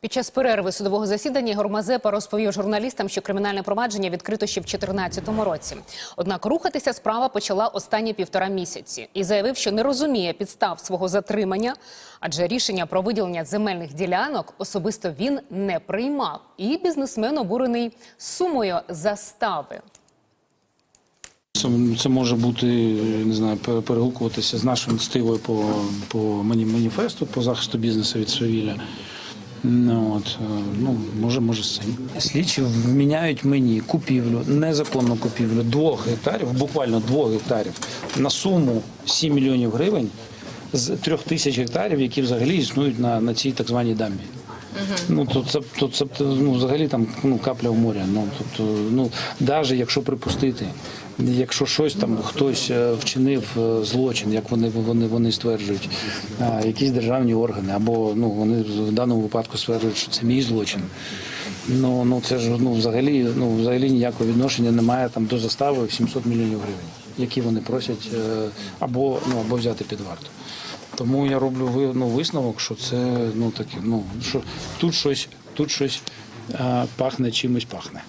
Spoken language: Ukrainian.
Під час перерви судового засідання Ігор Мазепа розповів журналістам, що кримінальне провадження відкрито ще в 2014 році. Однак рухатися справа почала останні півтора місяці і заявив, що не розуміє підстав свого затримання, адже рішення про виділення земельних ділянок особисто він не приймав. І бізнесмен обурений сумою застави. Це, може бути, не знаю, пере- перегукуватися з нашою ініціативою по, по маніфесту по захисту бізнесу від свавілля. Ну, от, е, ну, може, може самі. Слідчі вміняють мені купівлю, незаконну купівлю двох гектарів, буквально двох гектарів, на суму 7 мільйонів гривень з трьох тисяч гектарів, які взагалі існують на, на цій так званій дамбі. Ну то це, то це ну, взагалі там ну, капля в морі. Ну тобто, ну навіть якщо припустити, якщо щось там хтось е, вчинив е, злочин, як вони вони, вони стверджують, якісь державні органи, або ну вони в даному випадку стверджують, що це мій злочин. Ну ну це ж ну взагалі ну взагалі ніякого відношення немає там до застави в 700 мільйонів гривень, які вони просять е, або ну або взяти під варту. Тому я роблю ну, висновок, що це ну таке, ну що тут щось, тут щось а, пахне чимось пахне.